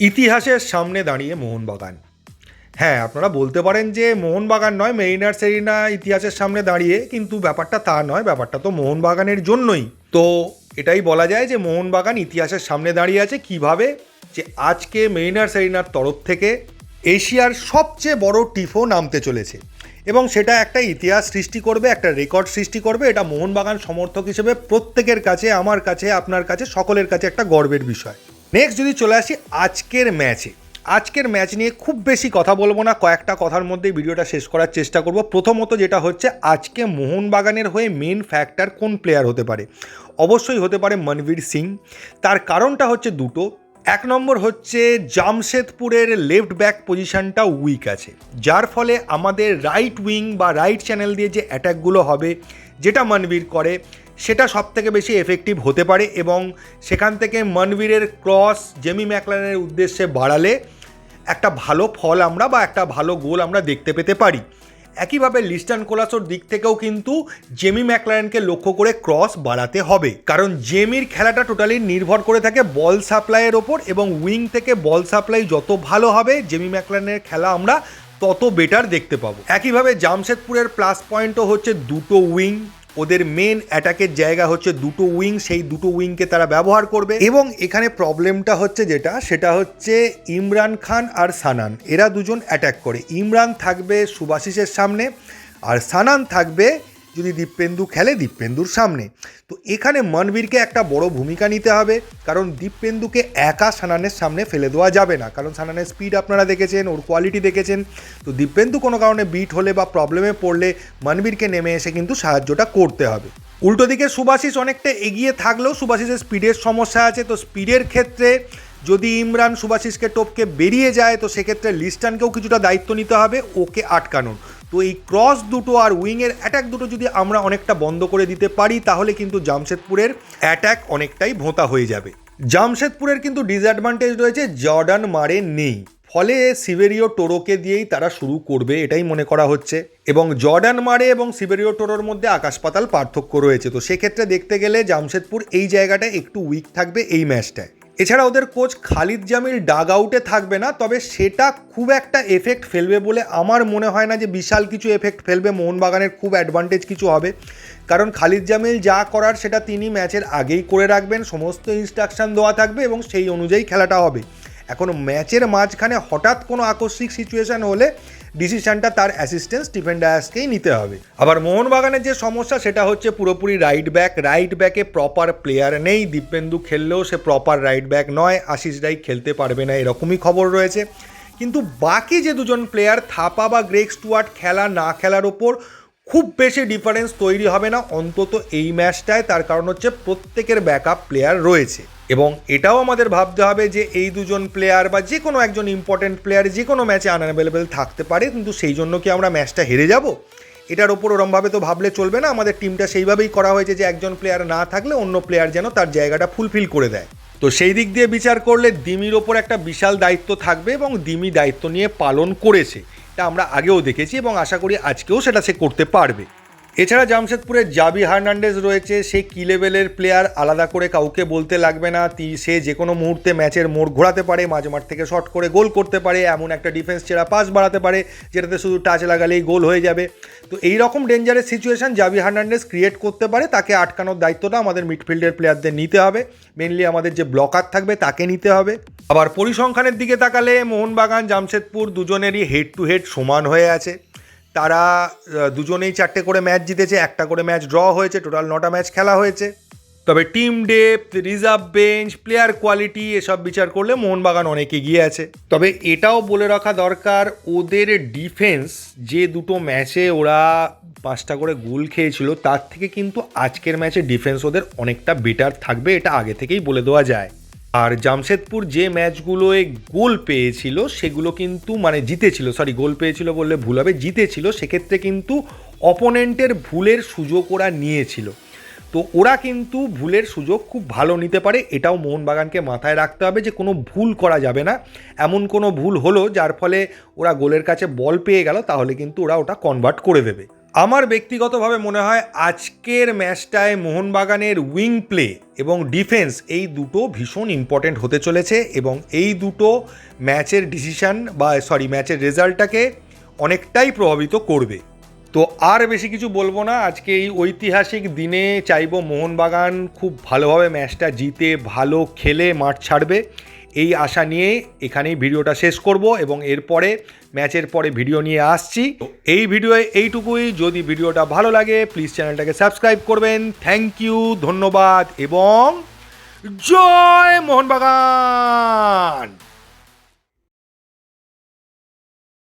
ইতিহাসের সামনে দাঁড়িয়ে মোহনবাগান। হ্যাঁ আপনারা বলতে পারেন যে মোহনবাগান নয়, মেরিনার সেরিনা ইতিহাসের সামনে দাঁড়িয়ে, কিন্তু ব্যাপারটা তা নয়, ব্যাপারটা তো মোহনবাগানের জন্যই। তো এটাই বলা যায় যে মোহনবাগান ইতিহাসের সামনে দাঁড়িয়ে আছে কীভাবে? যে আজকে মেরিনার সেরিনার তরফ থেকে এশিয়ার সবচেয়ে বড় টিফো নামতে চলেছে। এবং সেটা একটা ইতিহাস সৃষ্টি করবে, একটা রেকর্ড সৃষ্টি করবে, এটা মোহনবাগান সমর্থক হিসেবে প্রত্যেকের কাছে, আমার কাছে, আপনার কাছে, সকলের কাছে একটা গর্বের বিষয়। নেক্সট যদি চলে আসি আজকের ম্যাচে আজকের ম্যাচ নিয়ে খুব বেশি কথা বলব না, কয়েকটা কথার মধ্যে ভিডিওটা শেষ করার চেষ্টা করব। প্রথমত যেটা হচ্ছে, আজকে মোহনবাগানের হয়ে মেন ফ্যাক্টর কোন প্লেয়ার হতে পারে? অবশ্যই হতে পারে মনবীর সিং। তার কারণটা হচ্ছে দুটো। এক নম্বর হচ্ছে, জামশেদপুরের লেফট ব্যাক পজিশনটা উইক আছে। যার ফলে আমাদের রাইট উইং বা রাইট চ্যানেল দিয়ে যে অ্যাটাকগুলো হবে, যেটা মনবীর করে সেটা সব থেকে বেশি এফেক্টিভ হতে পারে এবং সেখান থেকে মনবীরের ক্রস জেমি ম্যাকলানের উদ্দেশ্যে বাড়ালে একটা ভালো ফল আমরা বা একটা ভালো গোল আমরা দেখতে পেতে পারি। একইভাবে লিস্টান কোলাসোর দিক থেকেও কিন্তু জেমি ম্যাকলারেনকে লক্ষ্য করে ক্রস বাড়াতে হবে। কারণ জেমির খেলাটা টোটালি নির্ভর করে থাকে বল সাপ্লাইয়ের ওপর এবং উইং থেকে বল সাপ্লাই যত ভালো হবে জেমি ম্যাকলারেনের খেলা আমরা তত বেটার দেখতে পাবো। একইভাবে জামশেদপুরের প্লাস পয়েন্টও হচ্ছে দুটো উইং ওদের মেন অ্যাটাকের জায়গা হচ্ছে দুটো উইং সেই দুটো উইংকে তারা ব্যবহার করবে। এবং এখানে প্রবলেমটা হচ্ছে যেটা, সেটা হচ্ছে ইমরান খান আর সানান। এরা দুজন অ্যাটাক করে। ইমরান থাকবে সুভাশিসের সামনে, আর সানান থাকবে যদি দীপেন্দু খেলে দীপেন্দুর সামনে। তো এখানে মনবীরকে একটা বড় ভূমিকা নিতে হবে, কারণ দীপেন্দুকে একা সানানের সামনে ফেলে দেওয়া যাবে না। কারণ সানানের স্পিড আপনারা দেখেছেন, ওর কোয়ালিটি দেখেছেন। তো দীপেন্দু কোনো কারণে বিট হলে বা প্রবলেমে পড়লে মনবীরকে নেমে এসে কিন্তু সাহায্যটা করতে হবে। উল্টো দিকে সুভাশিস অনেকটা এগিয়ে থাকলেও সুভাশিসের স্পিডের সমস্যা আছে। তো স্পিডের ক্ষেত্রে যদি ইমরান সুভাশিসকে টপকে বেরিয়ে যায়, তো সেক্ষেত্রে লিস্টানকেও কিছুটা দায়িত্ব নিতে হবে, ওকে আটকানোর। তো এই ক্রস দুটো আর উইংয়ের অ্যাটাক দুটো যদি আমরা অনেকটা বন্ধ করে দিতে পারি, তাহলে কিন্তু জামশেদপুরের অ্যাটাক অনেকটাই ভোঁতা হয়ে যাবে। জামশেদপুরের কিন্তু ডিসঅ্যাডভান্টেজ রয়েছে, জর্ডান মারে নেই। ফলে সিভেরিও টোরোকে দিয়েই তারা শুরু করবে, এটাই মনে করা হচ্ছে। এবং জর্ডান মারে এবং সিভেরিও টোরোর মধ্যে আকাশ পাতাল পার্থক্য রয়েছে। তো সেক্ষেত্রে দেখতে গেলে জামশেদপুর এই জায়গাটা একটু উইক থাকবে এই ম্যাচটায় এছাড়া ওদের কোচ খালিদ জামিল ডাগ আউটে থাকবে না, তবে সেটা খুব একটা এফেক্ট ফেলবে বলে আমার মনে হয় না যে বিশাল কিছু এফেক্ট ফেলবে, মোহনবাগানের খুব অ্যাডভান্টেজ কিছু হবে। কারণ খালিদ জামিল যা করার সেটা তিনি ম্যাচের আগেই করে রাখবেন, সমস্ত ইনস্ট্রাকশান দেওয়া থাকবে এবং সেই অনুযায়ী খেলাটা হবে। এখন ম্যাচের মাঝখানে হঠাৎ কোনো আকস্মিক সিচুয়েশন হলে ডিসিশনটা তার অ্যাসিস্ট্যান্ট স্টিফেন ডায়াসকেই নিতে হবে। আবার মোহনবাগানের যে সমস্যা, সেটা হচ্ছে পুরোপুরি রাইট ব্যাক রাইট ব্যাকে প্রপার প্লেয়ার নেই। দীপেন্দু খেললেও সে প্রপার রাইট ব্যাক নয়। আশিস রাই খেলতে পারবে না, এরকমই খবর রয়েছে। কিন্তু বাকি যে দুজন প্লেয়ার থাপা বা গ্রেক স্টুয়ার্ট, খেলা না খেলার ওপর খুব বেশি ডিফারেন্স তৈরি হবে না। অন্তত এই ম্যাচটায় তার কারণ হচ্ছে প্রত্যেকের ব্যাকআপ প্লেয়ার রয়েছে। এবং এটাও আমাদের ভাবতে হবে যে এই দুজন প্লেয়ার বা যে কোনো একজন ইম্পর্টেন্ট প্লেয়ার যে কোনো ম্যাচে আনঅ্যাভেলেবেল থাকতে পারে, কিন্তু সেই জন্য কি আমরা ম্যাচটা হেরে যাব? এটার ওপর ওরমভাবে তো ভাবলে চলবে না, আমাদের টিমটা সেইভাবেই করা হয়েছে যে একজন প্লেয়ার না থাকলে অন্য প্লেয়ার যেন তার জায়গাটা ফুলফিল করে দেয়। তো সেই দিক দিয়ে বিচার করলে দিমির ওপর একটা বিশাল দায়িত্ব থাকবে এবং দিমি দায়িত্ব নিয়ে পালন করেছে। এটা আমরা আগেও দেখেছি এবং আশা করি আজকেও সেটা সে করতে পারবে। এছাড়া জামশেদপুরের জাবি হার্নান্ডেজ রয়েছে, সে কি লেভেলের প্লেয়ার আলাদা করে কাউকে বলতে লাগবে না। সে যে কোনো মুহূর্তে ম্যাচের মোড় ঘোরাতে পারে, মাঝ মাঠ থেকে শট করে গোল করতে পারে, এমন একটা ডিফেন্স ছেড়া পাস বাড়াতে পারে, যেটাতে শুধু টাচ লাগালেই গোল হয়ে যাবে। তো এই রকম ডেঞ্জারের সিচুয়েশন জাবি হার্নান্ডেজ ক্রিয়েট করতে পারে, তাকে আটকানোর দায়িত্বটা আমাদের মিডফিল্ডের প্লেয়ারদের নিতে হবে। মেনলি আমাদের যে ব্লকার থাকবে, তাকে নিতে হবে। আবার পরিসংখ্যানের দিকে তাকালে মোহনবাগান, জামশেদপুর দুজনেরই হেড টু হেড সমান হয়ে আছে। তারা দুজনেই চারটে করে ম্যাচ জিতেছে, একটা করে ম্যাচ ড্র হয়েছে, টোটাল নটা ম্যাচ খেলা হয়েছে। তবে team depth, reserve bench, player quality এসব বিচার করলে মোহনবাগান অনেক এগিয়ে আছে। তবে এটাও বলে রাখা দরকার, ওদের ডিফেন্স, যে দুটো ম্যাচে ওরা পাঁচটা করে গোল খেয়েছিল, তার থেকে কিন্তু আজকের ম্যাচে ডিফেন্স ওদের অনেকটা বেটার থাকবে, এটা আগে থেকেই বলে দেওয়া যায়। আর জামশেদপুর যে ম্যাচগুলোয় গোল পেয়েছিল, সেগুলো কিন্তু মানে জিতেছিল সরি গোল পেয়েছিল বললে ভুল হবে, জিতেছিল, সেক্ষেত্রে কিন্তু অপোনেন্টের ভুলের সুযোগ ওরা নিয়েছিল। তো ওরা কিন্তু ভুলের সুযোগ খুব ভালো নিতে পারে, এটাও মোহনবাগানকে মাথায় রাখতে হবে যে কোনো ভুল করা যাবে না। এমন কোনো ভুল হলো যার ফলে ওরা গোলের কাছে বল পেয়ে গেল, তাহলে কিন্তু ওরা ওটা কনভার্ট করে দেবে। আমার ব্যক্তিগতভাবে মনে হয় আজকের ম্যাচটায় মোহনবাগানের উইং প্লে এবং ডিফেন্স এই দুটো ভীষণ ইম্পর্ট্যান্ট হতে চলেছে এবং এই দুটো ম্যাচের ডিসিশন বা সরি ম্যাচের রেজাল্টটাকে অনেকটাই প্রভাবিত করবে। তো আর বেশি কিছু বলব না, আজকে এই ঐতিহাসিক দিনে চাইব মোহনবাগান খুব ভালোভাবে ম্যাচটা জিতে, ভালো খেলে মাঠ ছাড়বে। এই আশা নিয়ে এখানেই ভিডিওটা শেষ করব এবং এরপরে, ম্যাচের পরে ভিডিও নিয়ে আসছি। এই ভিডিওয়ে এইটুকুই। যদি ভিডিওটা ভালো লাগে প্লিজ চ্যানেলটাকে সাবস্ক্রাইব করবেন। থ্যাংক ইউ ধন্যবাদ এবং জয় মোহনবাগান!